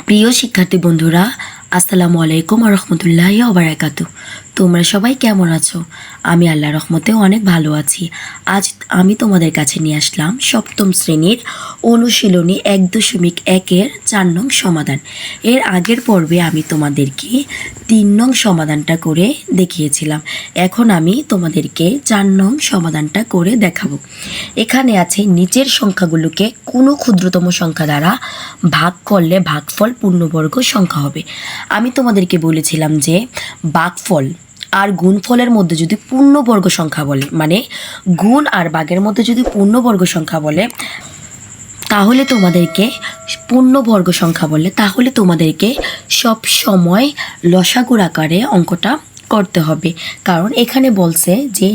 প্রিয় শিক্ষার্থী বন্ধুরা আসসালামু আলাইকুম রহমতুল্লাহ ওবরাকাতু তোমরা সবাই কেমন আছো? আমি আল্লাহ রহমতে অনেক ভালো আছি। আজ আমি তোমাদের কাছে নিয়ে আসলাম সপ্তম শ্রেণির অনুশীলনী এক দশমিক একের চার নং সমাধান। এর আগের পর্বে আমি তোমাদেরকে তিন নং সমাধানটা করে দেখিয়েছিলাম। এখন আমি তোমাদেরকে চার নং সমাধানটা করে দেখাবো। এখানে আছে নিচের সংখ্যাগুলোকে কোনো ক্ষুদ্রতম সংখ্যা দ্বারা ভাগ করলে ভাগফল পূর্ণবর্গ সংখ্যা হবে। আমি তোমাদেরকে বলেছিলাম যে ভাগফল আর গুণফলের মধ্যে যদি পূর্ণবর্গ সংখ্যা বলে মানে গুণ আর বাঘের মধ্যে যদি পূর্ণবর্গ সংখ্যা বলে, তাহলে তোমাদেরকে পূর্ণবর্গ সংখ্যা বলে তাহলে তোমাদেরকে সব সময় লসাগুর আকারে অঙ্কটা করতে হবে। কারণ এখানে বলছে যে,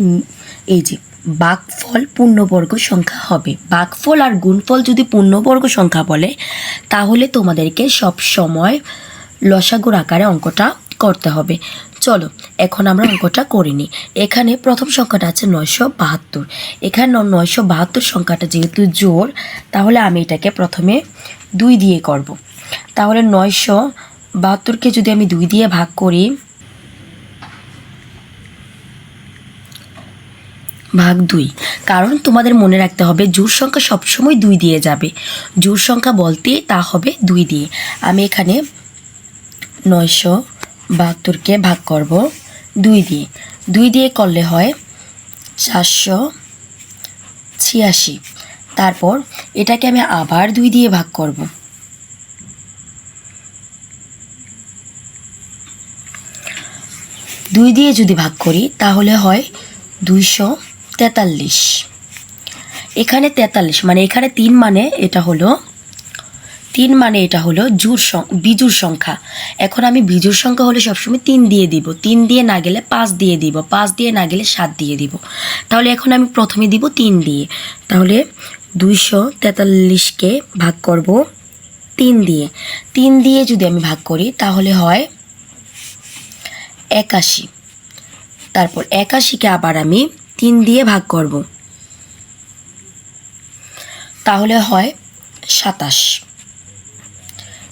এই যে বাঘফল পূর্ণবর্গ সংখ্যা হবে। বাঘফল আর গুণফল যদি পূর্ণবর্গ সংখ্যা বলে, তাহলে তোমাদেরকে সব সময় লসাগুর আকারে অঙ্কটা করতে হবে। চলো, এখন আমরা অঙ্কটা করে নিই। এখানে প্রথম সংখ্যাটা আছে নয়শো বাহাত্তর। এখানে নয়শো বাহাত্তর সংখ্যাটা যেহেতু জোর, তাহলে আমি এটাকে প্রথমে দুই দিয়ে করব। তাহলে নয়শো বাহাত্তরকে যদি আমি দুই দিয়ে ভাগ করি, ভাগ দুই। কারণ তোমাদের মনে রাখতে হবে, জোর সংখ্যা সবসময় দুই দিয়ে যাবে। জোর সংখ্যা বলতে তা হবে দুই দিয়ে। আমি এখানে নয়শো বাহাত্তরকে ভাগ করব দুই দিয়ে। দুই দিয়ে করলে হয় চারশো ছিয়াশি। তারপর এটাকে আমি আবার দুই দিয়ে ভাগ করব। দুই দিয়ে যদি ভাগ করি, তাহলে হয় দুইশো তেতাল্লিশ। এখানে তেতাল্লিশ মানে এখানে তিন মানে এটা হলো তিন মানে এটা হলো জোর বিজোড় সংখ্যা। এখন আমি বিজুর সংখ্যা হলে সবসময় তিন দিয়ে দিব। তিন দিয়ে না গেলে পাঁচ দিয়ে দিব। পাঁচ দিয়ে না গেলে সাত দিয়ে দিব। তাহলে এখন আমি প্রথমে দিব তিন দিয়ে। তাহলে দুইশো তেতাল্লিশকে ভাগ করব তিন দিয়ে। তিন দিয়ে যদি আমি ভাগ করি, তাহলে হয় একাশি। তারপর একাশিকে আবার আমি তিন দিয়ে ভাগ করব। তাহলে হয় সাতাশ।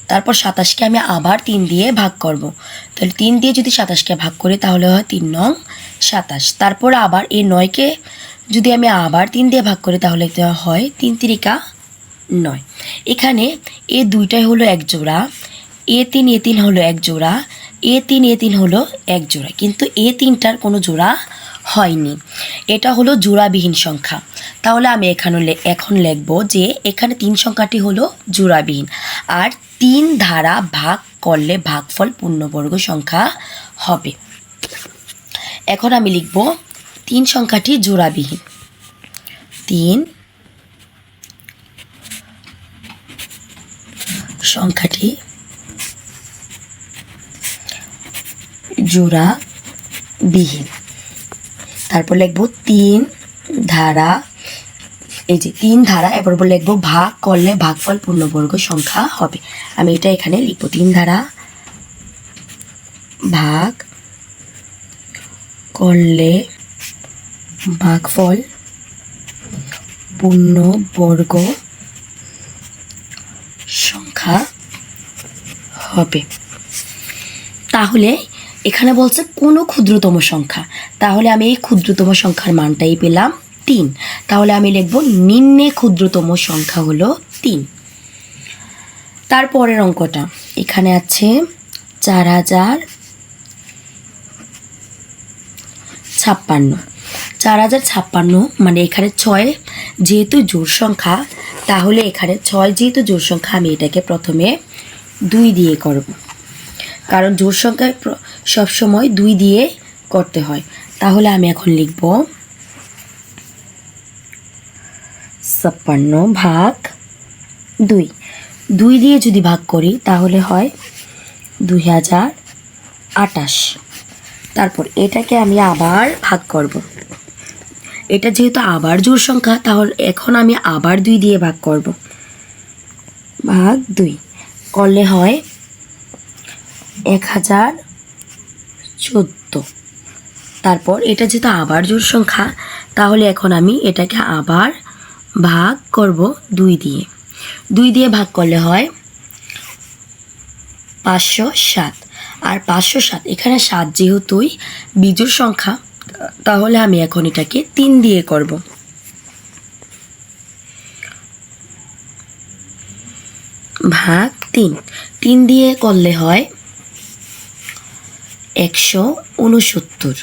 তারপর সাতাশকে আমি আবার তিন দিয়ে ভাগ করব। তাহলে তিন দিয়ে যদি সাতাশকে ভাগ করি, তাহলে হয় তিন নং সাতাশ। তারপর আবার এই নয়কে যদি আমি আবার তিন দিয়ে ভাগ করি, তাহলে হয় তিন তিরিকা নয়। এখানে এ দুইটাই হলো এক জোড়া, এ তিন এ তিন হলো এক জোড়া, এ তিন এ তিন হলো এক জোড়া। কিন্তু এ তিনটার কোনো জোড়া হয়নি। এটা হলো জোড়াবিহীন সংখ্যা। তাহলে আমি এখানে এখন লিখব যে এখানে তিন সংখ্যাটি হলো জোড়াবিহীন। আর তিন ধারা ভাগ করলে ভাগফল পূর্ণবর্গ সংখ্যা হবে। এখন আমি লিখব তিন সংখ্যাটি জোড়াবিহীন। তিন সংখ্যাটি জোড়া বিহীন তারপর লিখব তিন ধারা, এই যে তিন ধারা বলে লিখব ভাগ করলে ভাগফল পূর্ণবর্গ সংখ্যা হবে। আমি এটা এখানে লিখব, তিন ধারা, ভাগ করলে ভাগফল পূর্ণবর্গ সংখ্যা হবে। তাহলে এখানে বলছে কোনো ক্ষুদ্রতম সংখ্যা। তাহলে আমি এই ক্ষুদ্রতম সংখ্যার মানটাই পেলাম তিন। তাহলে আমি লিখব নিম্নে ক্ষুদ্রতম সংখ্যা হলো তিন। তারপরের অঙ্কটা। এখানে আছে চার হাজার ছাপ্পান্ন। চার হাজার ছাপ্পান্ন মানে এখানে ছয় যেহেতু জোর সংখ্যা, তাহলে এখানে ছয় যেহেতু জোর সংখ্যা আমি এটাকে প্রথমে দুই দিয়ে করব। কারণ জোর সংখ্যায় সবসময় দুই দিয়ে করতে হয়। তাহলে আমি এখন লিখব ছাপ্পান্ন ভাগ দুই। দুই দিয়ে যদি ভাগ করি, তাহলে হয় দুই হাজার আটাশ তারপর এটাকে আমি আবার ভাগ করব। এটা যেহেতু আবার জোর সংখ্যা, তাহলে এখন আমি আবার দুই দিয়ে ভাগ করব। ভাগ দুই। করলে হয় এক হাজার চোদ্দ। তারপর এটা যেহেতু আবার জোর সংখ্যা, তাহলে এখন আমি এটাকে আবার ভাগ করব দুই দিয়ে। দুই দিয়ে ভাগ করলে হয় পাঁচশো সাত। আর পাঁচশো সাত, এখানে সাত যেহেতুই বিজুর সংখ্যা, তাহলে আমি এখন এটাকে তিন দিয়ে করব। ভাগ তিন। তিন দিয়ে করলে হয় একশো উনসত্তর।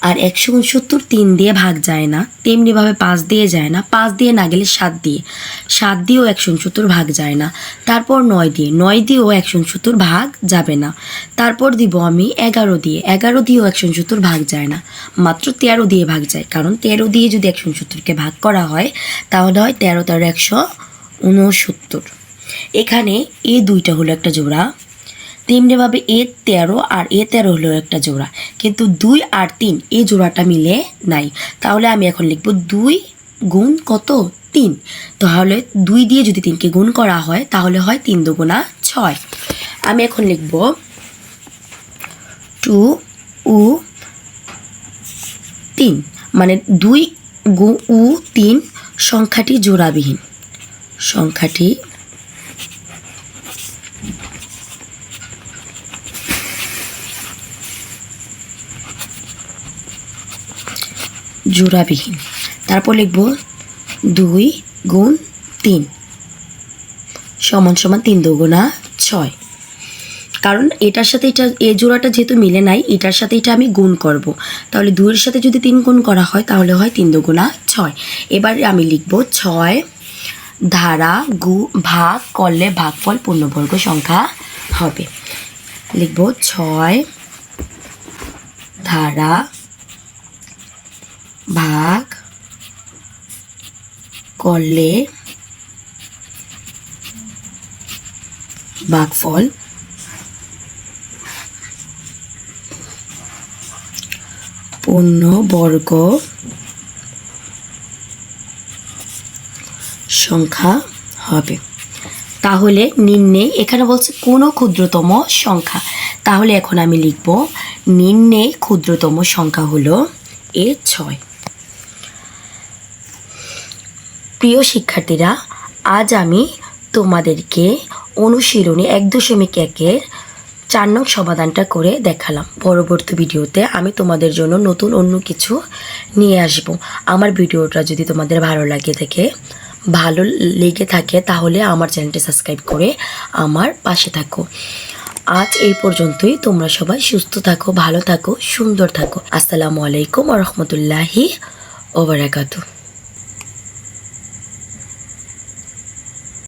আর একশো উনসত্তর তিন দিয়ে ভাগ যায় না, তেমনিভাবে পাঁচ দিয়ে যায় না। পাঁচ দিয়ে না গেলে সাত দিয়ে। সাত দিয়েও একশো উনসত্তর ভাগ যায় না। তারপর নয় দিয়ে। নয় দিয়েও একশো উনসত্তর ভাগ যাবে না। তারপর দিব আমি এগারো দিয়ে। এগারো দিয়েও একশো উনসত্তর ভাগ যায় না। মাত্র তেরো দিয়ে ভাগ যায়। কারণ তেরো দিয়ে যদি একশো উনসত্তরকে ভাগ করা হয়, তাহলে হয় তেরো তেরো একশো উনসত্তর। এখানে এ দুইটা হলো একটা জোড়া। তেমনিভাবে এ তেরো আর এ তেরো হলো একটা জোড়া। কিন্তু দুই আর তিন এই জোড়াটা মিলে নাই। তাহলে আমি এখন লিখব দুই গুণ কত? তিন। তাহলে দুই দিয়ে যদি তিনকে গুণ করা হয়, তাহলে হয় তিন দুগুণা ছয়। আমি এখন লিখব টু উ তিন। মানে দুই গু উ তিন সংখ্যাটি জোড়াবিহীন। সংখ্যাটি জোড়াবিহীন। তারপর লিখব দুই গুণ তিন। সমান সমান তিন দুগুণা ছয়। কারণ এটার সাথে এটা, এ জোড়াটা যেহেতু মিলে নাই, এটার সাথে এটা আমি গুণ করব। তাহলে দুইয়ের সাথে যদি তিন গুণ করা হয়, তাহলে হয় তিন দুগুণা ছয়। এবার আমি লিখব ছয় ধারা গু, ভাগ করলে ভাগফল পূর্ণবর্গ সংখ্যা হবে। লিখব ছয় ধারা ভাগ করলে ভাগফল পূর্ণবর্গ সংখ্যা হবে। তাহলে নিম্নে এখানে বলছে কোনো ক্ষুদ্রতম সংখ্যা। তাহলে এখন আমি লিখব, নিম্নে ক্ষুদ্রতম সংখ্যা হলো এ ছয়। প্রিয় শিক্ষার্থীরা, আজ আমি তোমাদেরকে অনুশীলনী এক দশমিক একের চার নং সমাধানটা করে দেখালাম। পরবর্তী ভিডিওতে আমি তোমাদের জন্য নতুন অন্য কিছু নিয়ে আসব। আমার ভিডিওটা যদি তোমাদের ভালো লাগে থাকে, ভালো লেগে থাকে, তাহলে আমার চ্যানেলটি সাবস্ক্রাইব করে আমার পাশে থাকো। আজ এই পর্যন্তই। তোমরা সবাই সুস্থ থাকো, ভালো থাকো, সুন্দর থাকো। আসসালামু আলাইকুম রহমতুল্লাহি ওবরাকাতু